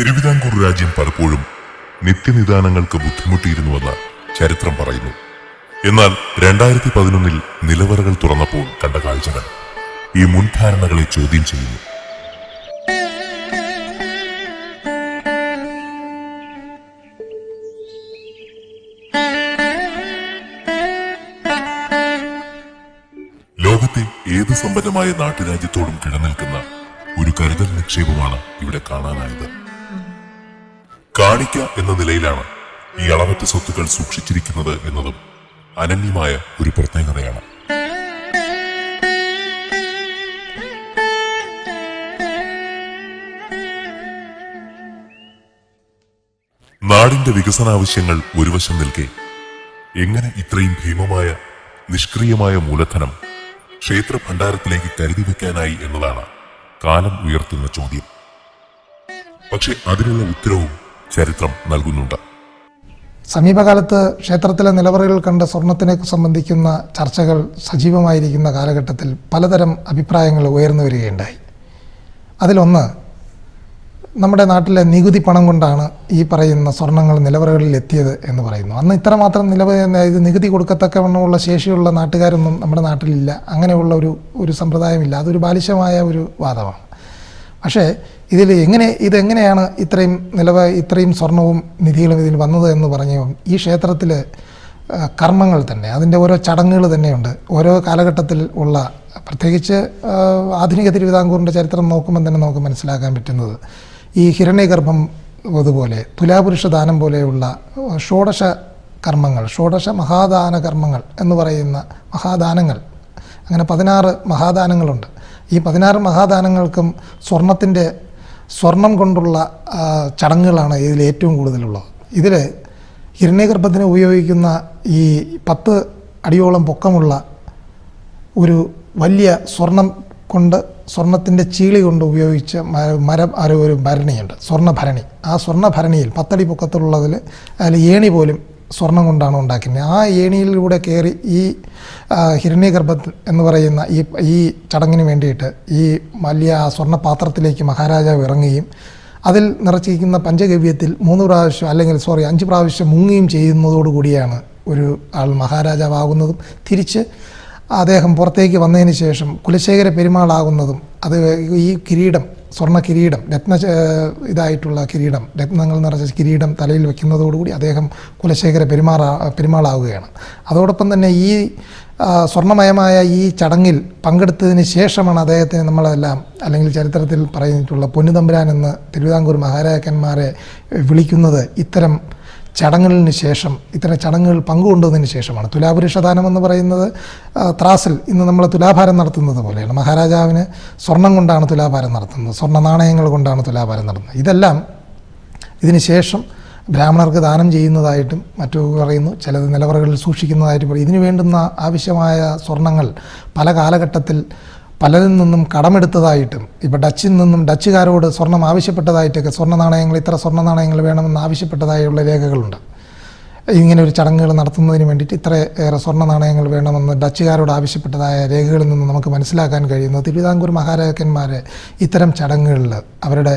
തിരുവിതാംകൂർ രാജ്യം പലപ്പോഴും നിത്യനിദാനങ്ങൾക്ക് ബുദ്ധിമുട്ടിയിരുന്നുവെന്ന് ചരിത്രം പറയുന്നു. എന്നാൽ രണ്ടായിരത്തി പതിനൊന്നിൽ നിലവറകൾ തുറന്നപ്പോൾ കണ്ട കാഴ്ചകൾ ഈ മുൻധാരണകളെ ചോദ്യം ചെയ്യുന്നു. ലോകത്തെ ഏത് സമ്പന്നമായ നാട്ടുരാജ്യത്തോടും കിടനിൽക്കുന്ന ഒരു കരുതൽ നിക്ഷേപമാണ് ഇവിടെ കാണാനായത്. കാണിക്ക എന്ന നിലയിലാണ് ഈ അളവറ്റ സ്വത്തുക്കൾ സൂക്ഷിച്ചിരിക്കുന്നത് എന്നതും അനന്യമായ ഒരു പ്രത്യേകതയാണ്. നാടിന്റെ വികസനാവശ്യങ്ങൾ ഒരു വശം നിൽക്കെ എങ്ങനെ ഇത്രയും ഭീമമായ നിഷ്ക്രിയമായ മൂലധനം ക്ഷേത്ര ഭണ്ഡാരത്തിലേക്ക് കരുതി വെക്കാനായി എന്നതാണ് കാലം ഉയർത്തുന്ന ചോദ്യം. പക്ഷെ അതിനുള്ള ഉത്തരവും ചരിത്രം നൽകുന്നുണ്ട്. സമീപകാലത്ത് ക്ഷേത്രത്തിലെ നിലവറകൾ കണ്ട സ്വർണത്തിനെ സംബന്ധിക്കുന്ന ചർച്ചകൾ സജീവമായിരിക്കുന്ന കാലഘട്ടത്തിൽ പലതരം അഭിപ്രായങ്ങൾ ഉയർന്നു വരികയുണ്ടായി. അതിലൊന്ന് നമ്മുടെ നാട്ടിലെ നികുതി പണം കൊണ്ടാണ് ഈ പറയുന്ന സ്വർണങ്ങൾ നിലവറകളിൽ എത്തിയത് എന്ന് പറയുന്നു. അന്ന് ഇത്രമാത്രം നിലവ ഇത് നികുതി കൊടുക്കത്തക്കവണ്ണമുള്ള ശേഷിയുള്ള നാട്ടുകാരൊന്നും നമ്മുടെ നാട്ടിലില്ല. അങ്ങനെയുള്ള ഒരു ഒരു സമ്പ്രദായമില്ല. അതൊരു ബാലിശമായ ഒരു വാദമാണ്. പക്ഷേ ഇതിൽ എങ്ങനെ ഇതെങ്ങനെയാണ് ഇത്രയും നിലവ ഇത്രയും സ്വർണവും നിധികളും ഇതിൽ വന്നത് എന്ന് പറഞ്ഞു ഈ ക്ഷേത്രത്തിൽ കർമ്മങ്ങൾ തന്നെ അതിന്റെ ഓരോ ചടങ്ങുകൾ തന്നെയുണ്ട്. ഓരോ കാലഘട്ടത്തിൽ ഉള്ള പ്രത്യേകിച്ച് ആധുനിക തിരുവിതാംകൂറിന്റെ ചരിത്രം നോക്കുമ്പോൾ തന്നെ നമുക്ക് മനസ്സിലാക്കാൻ പറ്റുന്നത്. ഈ ഹിരണ്യഗർഭം അതുപോലെ തുലാപുരുഷ ദാനം പോലെയുള്ള ഷോഡശ കർമ്മങ്ങൾ ഷോഡശ മഹാദാന കർമ്മങ്ങൾ എന്ന് പറയുന്ന മഹാദാനങ്ങൾ അങ്ങനെ പതിനാറ് മഹാദാനങ്ങളുണ്ട്. ഈ പതിനാറ് മഹാദാനങ്ങൾക്കും സ്വർണത്തിന്റെ സ്വർണം കൊണ്ടുള്ള ചടങ്ങുകളാണ് ഇതിൽ ഏറ്റവും കൂടുതലുള്ളത്. ഇതിൽ ഹിരണ്യഗർഭത്തിന് ഉപയോഗിക്കുന്ന ഈ പത്ത് അടിയോളം പൊക്കമുള്ള ഒരു വലിയ സ്വർണം കൊണ്ട് സ്വർണത്തിന്റെ ചീളി കൊണ്ട് ഉപയോഗിച്ച മരം ഒരു ഭരണിയുണ്ട്. സ്വർണഭരണി ആ സ്വർണഭരണിയിൽ പത്തടി പൊക്കത്തിലുള്ളതിൽ അതിൽ ഏണി പോലും സ്വർണം കൊണ്ടാണ് ഉണ്ടാക്കുന്നത് ആ ഏണിയിലൂടെ കയറി ഈ ഹിരണ്യഗർഭ എന്ന് പറയുന്ന ഈ ഈ ചടങ്ങിന് വേണ്ടിയിട്ട് ഈ വലിയ ആ സ്വർണ മഹാരാജാവ് ഇറങ്ങുകയും അതിൽ നിറച്ചിരിക്കുന്ന പഞ്ചഗവ്യത്തിൽ മൂന്ന് പ്രാവശ്യം അല്ലെങ്കിൽ സോറി അഞ്ച് പ്രാവശ്യം മുങ്ങുകയും ചെയ്യുന്നതോടുകൂടിയാണ് ഒരു ആൾ മഹാരാജാവാകുന്നതും തിരിച്ച് അദ്ദേഹം പുറത്തേക്ക് വന്നതിന് ശേഷം കുലശേഖര പെരുമാളാകുന്നതും അത് ഈ കിരീടം സ്വർണ കിരീടം രത്ന ഇതായിട്ടുള്ള കിരീടം രത്നങ്ങൾ നിറച്ച കിരീടം തലയിൽ വയ്ക്കുന്നതോടുകൂടി അദ്ദേഹം കുലശേഖര പെരുമാറാ പെരുമാളാവുകയാണ്. അതോടൊപ്പം തന്നെ ഈ സ്വർണമയമായ ഈ ചടങ്ങിൽ പങ്കെടുത്തതിന് ശേഷമാണ് അദ്ദേഹത്തിന് നമ്മളെല്ലാം അല്ലെങ്കിൽ ചരിത്രത്തിൽ പറഞ്ഞിട്ടുള്ള പൊന്നുതമ്പുരാൻ എന്ന് തിരുവിതാംകൂർ മഹാരാജാക്കന്മാരെ വിളിക്കുന്നത് ഇത്തരം ചടങ്ങുകളിന് ശേഷം ഇത്തരം ചടങ്ങുകൾ പങ്കുകൊണ്ടതിന് ശേഷമാണ്. തുലാപുരുഷദാനം എന്ന് പറയുന്നത് ത്രാസിൽ ഇന്ന് നമ്മൾ തുലാഭാരം നടത്തുന്നത് പോലെയാണ്. മഹാരാജാവിന് സ്വർണം കൊണ്ടാണ് തുലാഭാരം നടത്തുന്നത്. സ്വർണ നാണയങ്ങൾ കൊണ്ടാണ് തുലാഭാരം നടത്തുന്നത്. ഇതെല്ലാം ഇതിന് ശേഷം ബ്രാഹ്മണർക്ക് ദാനം ചെയ്യുന്നതായിട്ടും മറ്റു പറയുന്നു ചിലത് നിലവറകളിൽ സൂക്ഷിക്കുന്നതായിട്ടും ഇതിനു വേണ്ടുന്ന ആവശ്യമായ സ്വർണങ്ങൾ പല കാലഘട്ടത്തിൽ പലരിൽ നിന്നും കടമെടുത്തതായിട്ടും ഇപ്പോൾ ഡച്ചിൽ നിന്നും ഡച്ചുകാരോട് സ്വർണം ആവശ്യപ്പെട്ടതായിട്ടൊക്കെ സ്വർണ നാണയങ്ങൾ ഇത്ര സ്വർണ നാണയങ്ങൾ വേണമെന്ന് ആവശ്യപ്പെട്ടതായുള്ള രേഖകളുണ്ട്. ഇങ്ങനെ ഒരു ചടങ്ങുകൾ നടത്തുന്നതിന് വേണ്ടിയിട്ട് ഇത്ര ഏറെ സ്വർണ നാണയങ്ങൾ വേണമെന്ന് ഡച്ചുകാരോട് ആവശ്യപ്പെട്ടതായ രേഖകളിൽ നിന്ന് നമുക്ക് മനസ്സിലാക്കാൻ കഴിയുന്നത് തിരുവിതാംകൂർ മഹാരാജാക്കന്മാർ ഇത്തരം ചടങ്ങുകളിൽ അവരുടെ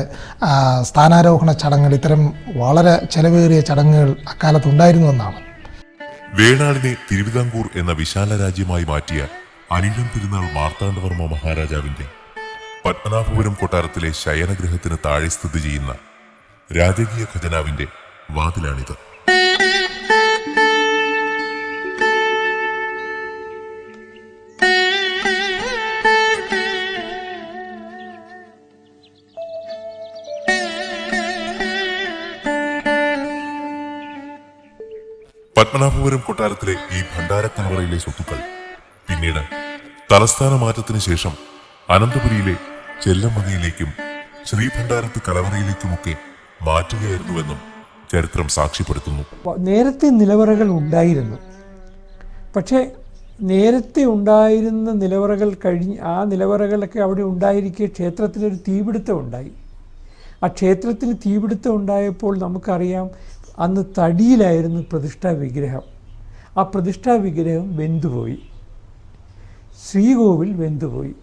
സ്ഥാനാരോഹണ ചടങ്ങുകൾ ഇത്തരം വളരെ ചെലവേറിയ ചടങ്ങുകൾ അക്കാലത്ത് ഉണ്ടായിരുന്നുവെന്നാണ് വേണാടിനെ തിരുവിതാംകൂർ എന്ന വിശാല രാജ്യമായി മാറ്റിയ അനിഴം തിരുനാൾ മാർത്താണ്ഡവർമ്മ മഹാരാജാവിന്റെ പത്മനാഭപുരം കൊട്ടാരത്തിലെ ശയനഗൃഹത്തിന് താഴെ സ്ഥിതി ചെയ്യുന്ന രാജകീയ ഖജനാവിന്റെ വാതിലാണിത്. പത്മനാഭപുരം കൊട്ടാരത്തിലെ ഈ ഭണ്ഡാരക്കണവറയിലെ സ്വത്തുക്കൾ പിന്നീട് തലസ്ഥാന മാറ്റത്തിന് ശേഷം അനന്തപുരിയിലെ ചെല്ലമ്മതിയിലേക്കും ശ്രീഭണ്ഡാരത്ത് കലവറയിലേക്കുമൊക്കെ മാറ്റുകയായിരുന്നുവെന്നും ചരിത്രം സാക്ഷ്യപ്പെടുത്തുന്നു. നേരത്തെ നിലവറകൾ ഉണ്ടായിരുന്നു. പക്ഷേ നേരത്തെ ഉണ്ടായിരുന്ന നിലവറകൾ കഴിഞ്ഞ് ആ നിലവറകളൊക്കെ അവിടെ ഉണ്ടായിരിക്കെ ക്ഷേത്രത്തിലൊരു തീപിടുത്തം ഉണ്ടായി. ആ ക്ഷേത്രത്തിന് തീപിടുത്തം ഉണ്ടായപ്പോൾ നമുക്കറിയാം അന്ന് തടിയിലായിരുന്നു പ്രതിഷ്ഠാ വിഗ്രഹം. ആ പ്രതിഷ്ഠാ വിഗ്രഹം വെന്തുപോയി. ശ്രീകോവിൽ വെന്തുപോയി.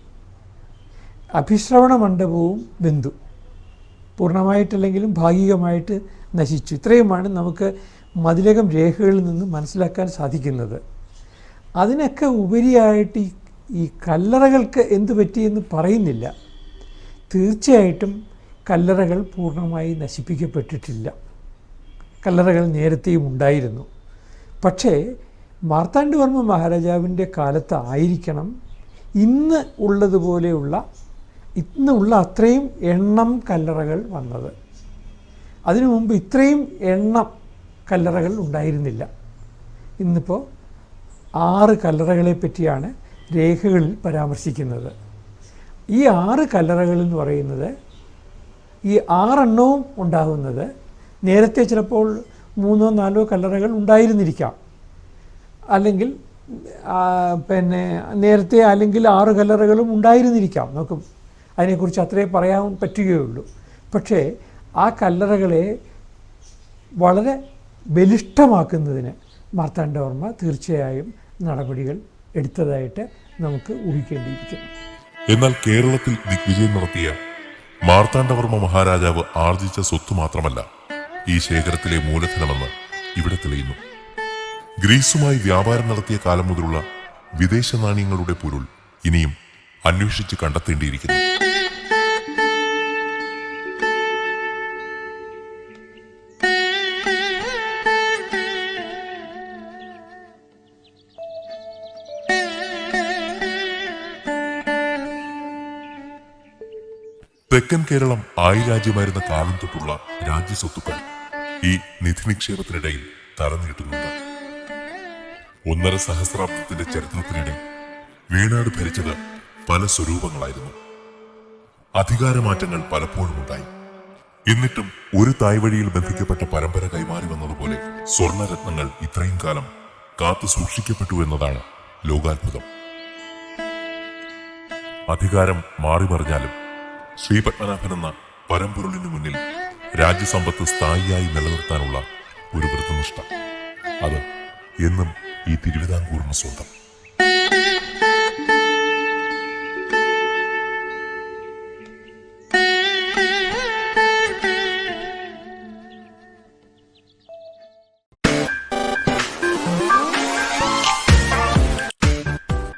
അഭിശ്രവണ മണ്ഡപവും വെന്തു. പൂർണമായിട്ടല്ലെങ്കിലും ഭാഗികമായിട്ട് നശിച്ചു. ഇത്രയുമാണ് നമുക്ക് മതിലകം രേഖകളിൽ നിന്ന് മനസ്സിലാക്കാൻ സാധിക്കുന്നത്. അതിനൊക്കെ ഉപരിയായിട്ട് ഈ ഈ കല്ലറകൾക്ക് എന്ത് പറ്റിയെന്ന് പറയുന്നില്ല. തീർച്ചയായിട്ടും കല്ലറകൾ പൂർണമായി നശിപ്പിക്കപ്പെട്ടിട്ടില്ല. കല്ലറകൾ നേരത്തെയും ഉണ്ടായിരുന്നു. പക്ഷേ മാർത്താണ്ഡവർമ്മ മഹാരാജാവിന്റെ കാലത്തായിരിക്കണം ഇന്ന് ഉള്ളതുപോലെയുള്ള ഇന്ന് ഉള്ള അത്രയും എണ്ണം കല്ലറകൾ വന്നത്. അതിനു മുമ്പ് ഇത്രയും എണ്ണം കല്ലറകൾ ഉണ്ടായിരുന്നില്ല. ഇന്നിപ്പോൾ ആറ് കല്ലറകളെ പറ്റിയാണ് രേഖകളിൽ പരാമർശിക്കുന്നത്. ഈ ആറ് കല്ലറകൾ എന്ന് പറയുന്നത് ഈ ആറെണ്ണവും ഉണ്ടാകുന്നത് നേരത്തെ ചിലപ്പോൾ മൂന്നോ നാലോ കല്ലറകൾ ഉണ്ടായിരുന്നിരിക്കാം. അല്ലെങ്കിൽ പിന്നെ നേരത്തെ അല്ലെങ്കിൽ ആറ് കല്ലറകളും ഉണ്ടായിരുന്നിരിക്കാം. നമുക്ക് അതിനെക്കുറിച്ച് അത്രേ പറയാൻ പറ്റുകയുള്ളൂ. പക്ഷേ ആ കല്ലറകളെ വളരെ ബലിഷ്ഠമാക്കുന്നതിന് മാർത്താണ്ഡവർമ്മ തീർച്ചയായും നടപടികൾ എടുത്തതായിട്ട് നമുക്ക് ഊഹിക്കേണ്ടിയിരിക്കുന്നു. എന്നാൽ കേരളത്തിൽ ദിഗ്വിജയം നടത്തിയ മാർത്താണ്ഡവർമ്മ മഹാരാജാവ് ആർജിച്ച സ്വത്ത് മാത്രമല്ല ഈ ശേഖരത്തിലെ മൂലധനമെന്ന് ഇവിടെ തെളിയുന്നു. ഗ്രീസുമായി വ്യാപാരം നടത്തിയ കാലം മുതലുള്ള വിദേശ നാണ്യങ്ങളുടെ പൊരുൾ ഇനിയും അന്വേഷിച്ച് കണ്ടെത്തേണ്ടിയിരിക്കുന്നു. തെക്കൻ കേരളം ആയി രാജ്യമായിരുന്ന കാലം തൊട്ടുള്ള രാജ്യസ്വത്തുക്കൾ ഈ നിധി നിക്ഷേപത്തിനിടയിൽ തറനീട്ടുന്നുണ്ട്. ഒന്നര സഹസ്രാബ്ദത്തിന്റെ ചരിത്രത്തിനിടെ വേണാട് ഭരിച്ചത് പല സ്വരൂപങ്ങളായിരുന്നു. അധികാരമാറ്റങ്ങൾ പലപ്പോഴും ഉണ്ടായി എന്നിട്ടും ഒരു തായ്വഴിയിൽ ബന്ധിക്കപ്പെട്ട പരമ്പര കൈമാറി വന്നതുപോലെ സ്വർണരത്നങ്ങൾ ഇത്രയും കാലം കാത്തു സൂക്ഷിക്കപ്പെട്ടു എന്നതാണ് ലോകാത്ഭുതം. അധികാരം മാറിമറിഞ്ഞാലും ശ്രീപത്മനാഭൻ എന്ന പരമ്പൊരുളിനു മുന്നിൽ രാജ്യസമ്പത്ത് സ്ഥായിയായി നിലനിർത്താനുള്ള ഒരു വ്രതനിഷ്ഠ അത് എന്നും ഈ തിരുവിതാംകൂറിന് സ്വന്തം